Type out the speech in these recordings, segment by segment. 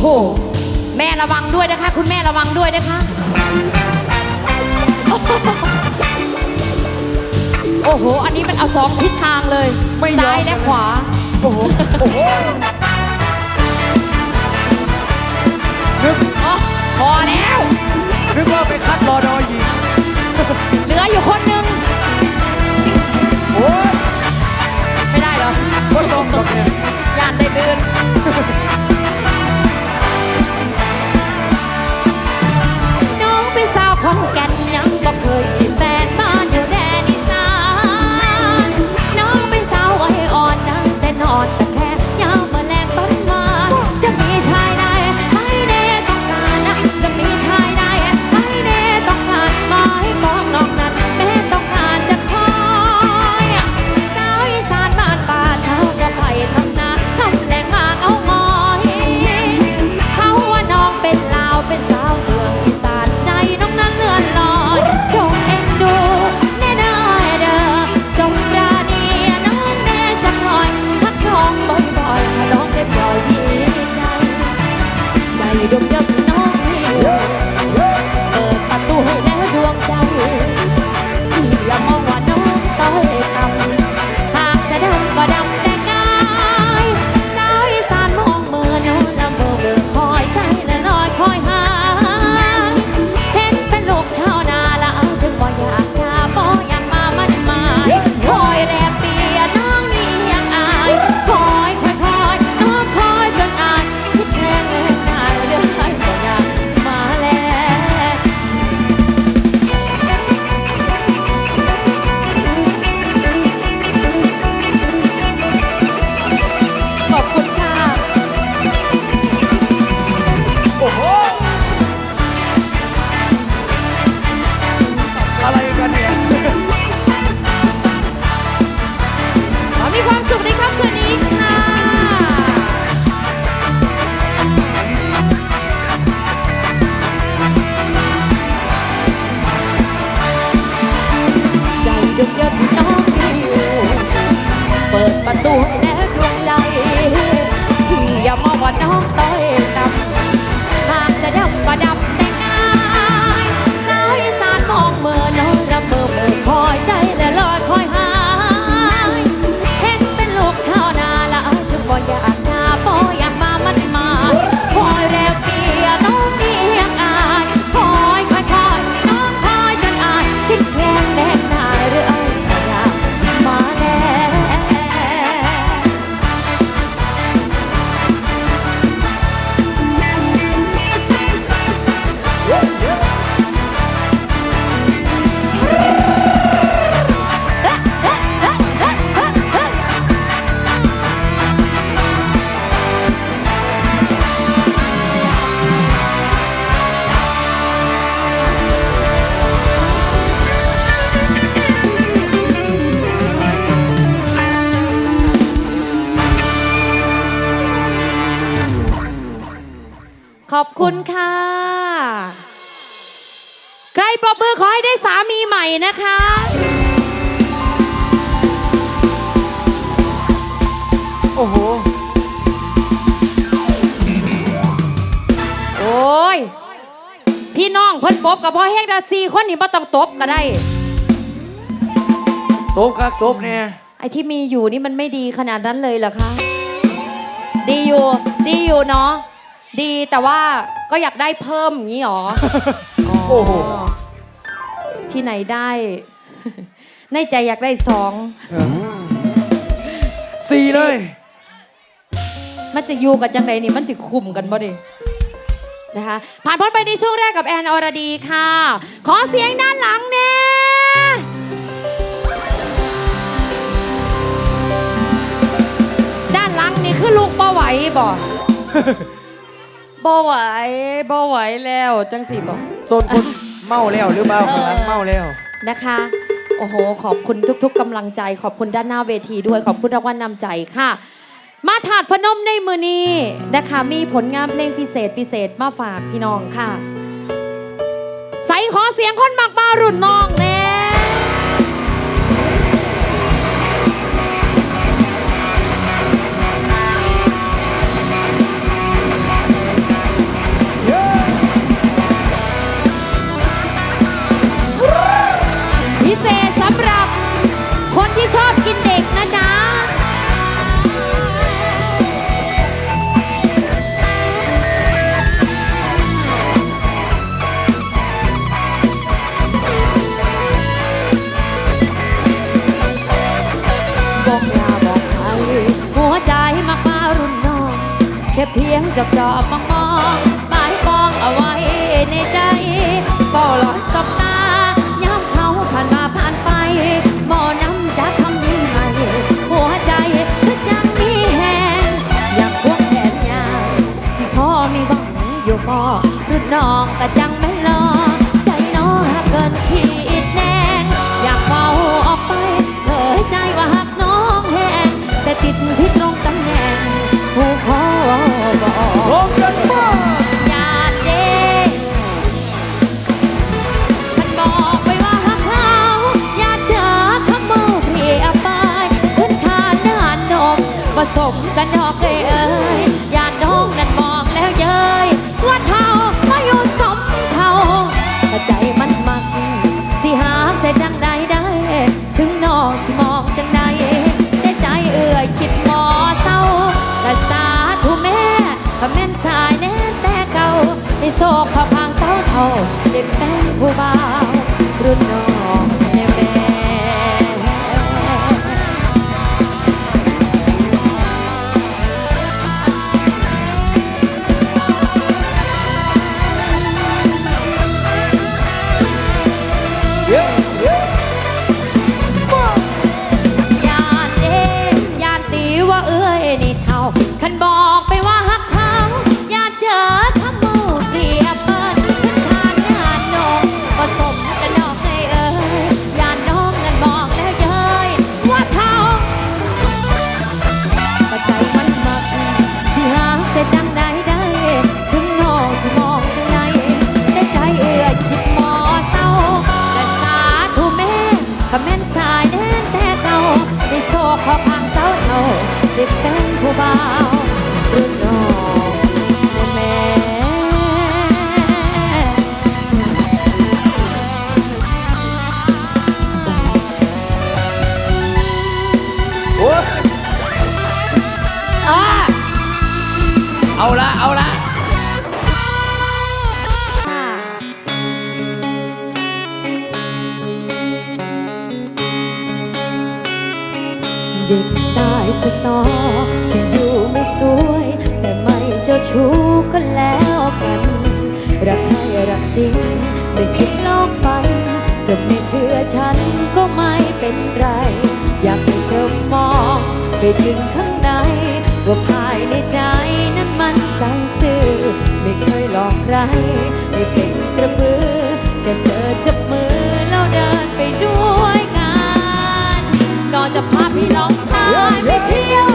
อ้โห แม่ระวังด้วยนะคะ คุณแม่ระวังด้วยนะคะ โอ้โห อันนี้มันเอาสองทิศทางเลย ไม่ยอม ซ้ายและขวา โอ้โห โอ้โหนึกอ๋อ พอแล้ว นึกว่าไปคัดรอดอหญิงเหลืออยู่คนหนึ่งโอ้ยไม่ได้เหรอก็ต้องหรอกเนี่ยยานได้ลื่นน้ อ ได้สามีใหม่นะคะ โอ้โห โอ้ย พี่น้องเพิ่นปบกับพ่อแห้งดาซีคนนี้บ่ต้องตบก็ได้ โตบครับโตบเนี่ยไอ้ที่มีอยู่นี่มันไม่ดีขนาดนั้นเลยเหรอคะ ดีอยู่ ดีอยู่เนาะ ดีแต่ว่าก็อยากได้เพิ่มอย่างนี้หรอ โอ้โห ที่ไหนได้ ในใจอยากได้สอง สี่เลย มันจะอยู่กันจังไดนี่มันจะคุมกันบ่ดินะคะ ผ่านพ้นไปในช่วงแรกกับแอนอรดีค่ะ ขอเสียงด้านหลังแน่ด้านหลังนี่คือลูกบ่ไหวบ่บ่ไหวบ่ไหวแล้วจังสิบ่โซนคน เมาแล้วหรือเปล่าเออข้างหลังเมาแล้ว นะคะ โอ้โห ขอบคุณทุก ๆกำลังใจ ขอบคุณด้านหน้าเวทีด้วย ขอบคุณรางวัลนำใจค่ะ มาถาดพนมในมือนี้นะคะ มีผลงานเพลงพิเศษพิเศษมาฝากพี่น้องค่ะ ใส่ขอเสียงคนมากมารุ่นน้องแน่ คันบอก เอาละเอาละเด็กตายสตอที่อยู่ไม่สวย แต่ไม่เจ้าชู้ก็แล้วกัน รักใครรักจริง ไม่คิดลอกไปจะไม่เชื่อฉันก็ไม่เป็นไร อยากให้เธอมองไปถึงข้างใน ว่าภายในใจนั้น รไม่เป็นกระเบือแค่เธอจับมือแล้วเดินไปด้วยกันนอนจะพาพี่ลองพาไปเที่ยว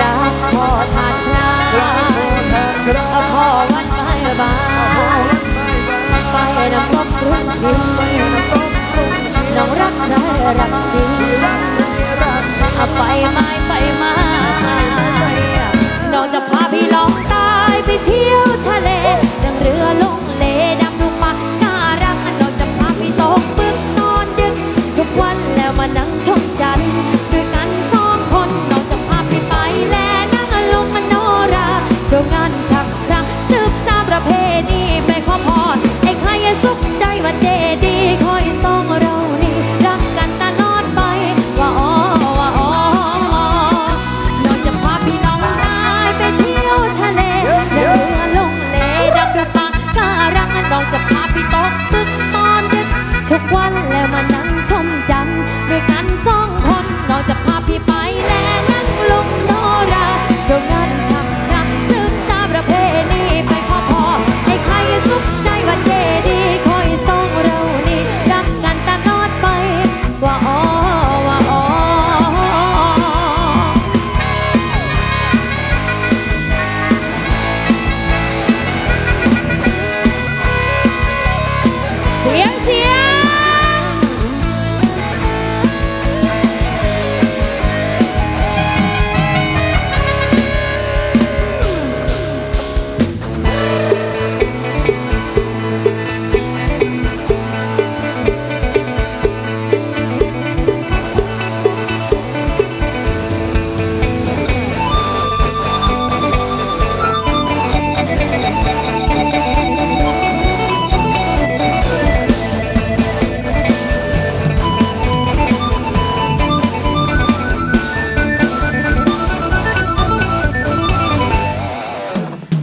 รับพ่อท่านครับพ่อวันไปบ้านไปน้ำก็ปรุงดินน้องรักใครรักจริงไปไม่ไปไม้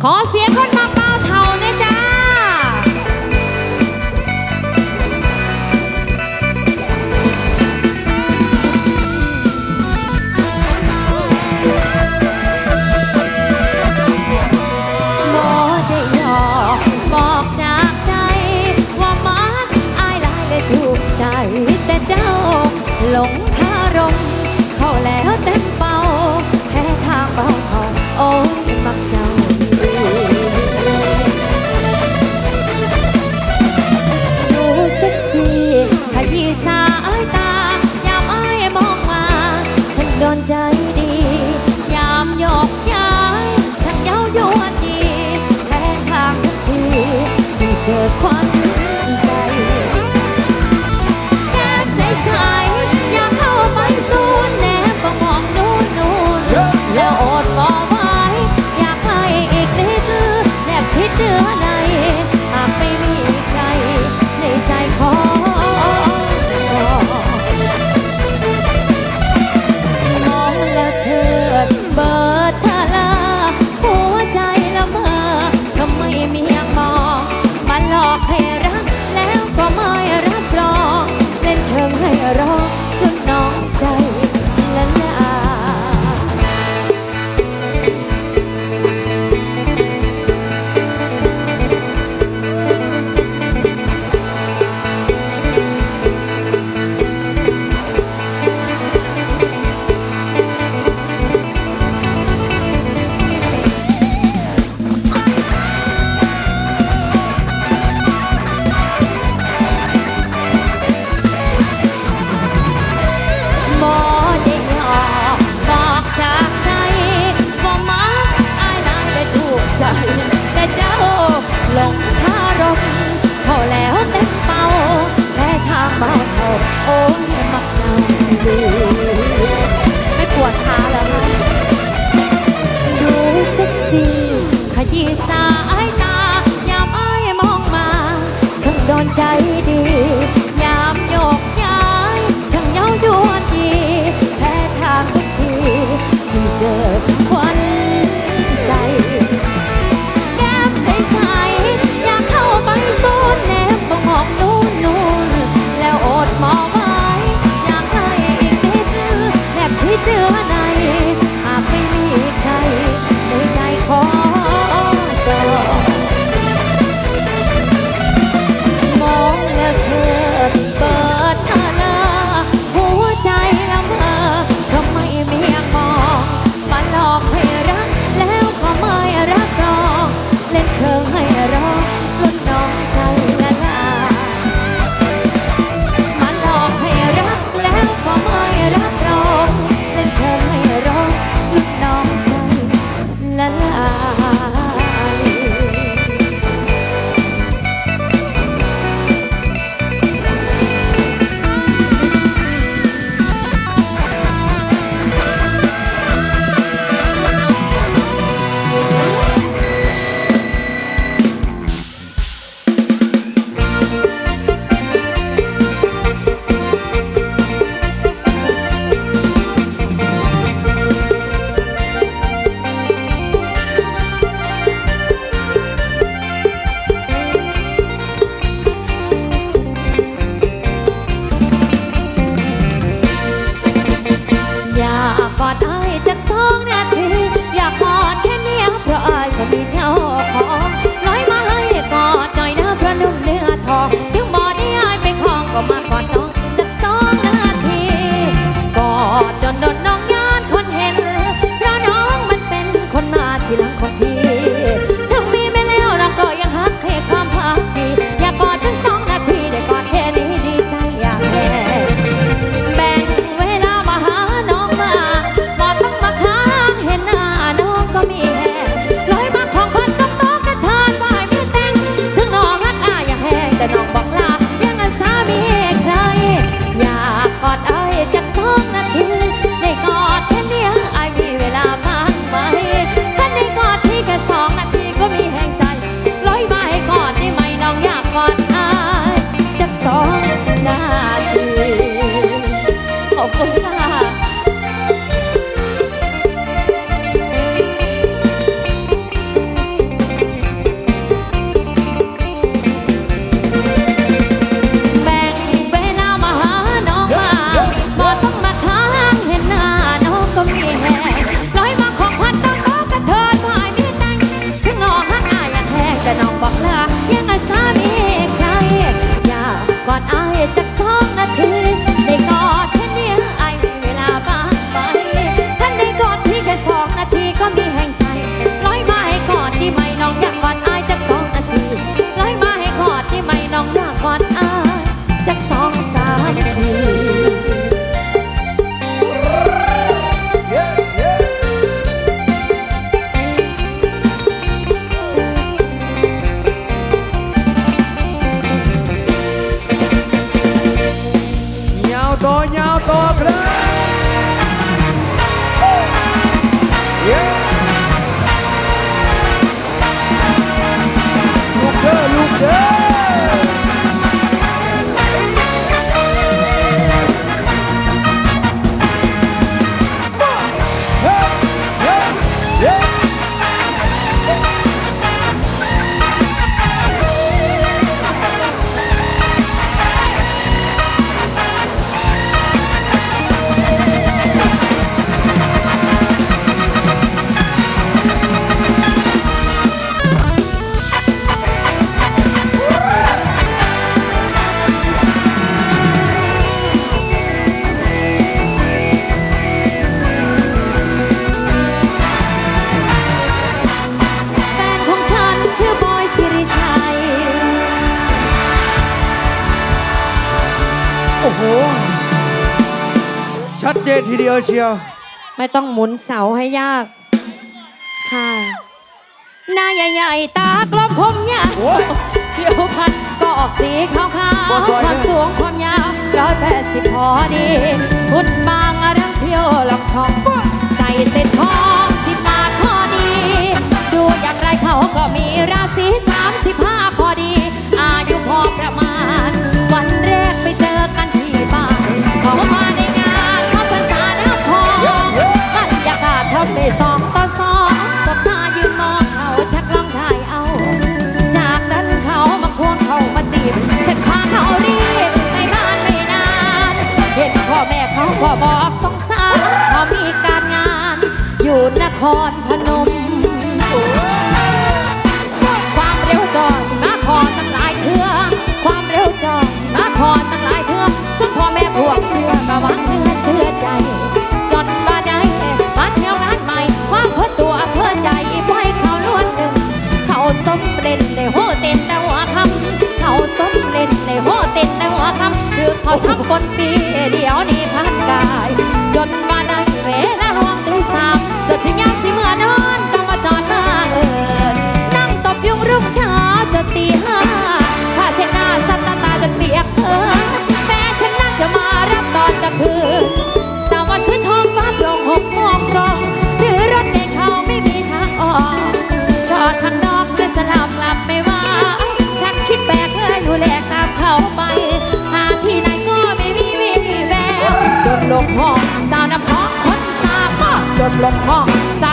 ขอเสียงคน die. โอ้ยมักนำดูไม่ปวดขาแล้วค่ะดูเซ็กซี่ขยี้สายตายามอ้ายมองมาฉันโดนใจ เจนทีเดียวเชียว ไม่ต้องหมุนเสาให้ยาก ค่ะ หน้าใหญ่ๆ ตากลมผมยาวโอ้ยผิวพันก็ออกสีขาวบ่ๆซอยความนะสูงความยาวร้อยแปดสิบพอดีหุ่นบางอรังเที่ยวลำช่อง ใส่เส้นทองสิบบาทพอดี ดูอย่างไรเขาก็ ยากาศทำได้สองต่อสองสบตายืนมองเขาชักลองถ่ายเอา จากนั้นเขามาควงเขามาจีบฉันพาเขารีบไปบ้านไม่นาน เห็นพ่อแม่เขาก็บอกสงสารเขามีการงาน อยู่นครพนม ความเร็วจอสิมาคอนตั้งหลายเทื่อความเร็วจอสิมาคอนตั้งหลายเทื่อส่วนพ่อแม่พวกเสือมาวังเนื้อ ต้นแต่หัวคำคือขอทำคนปี ลงห้องส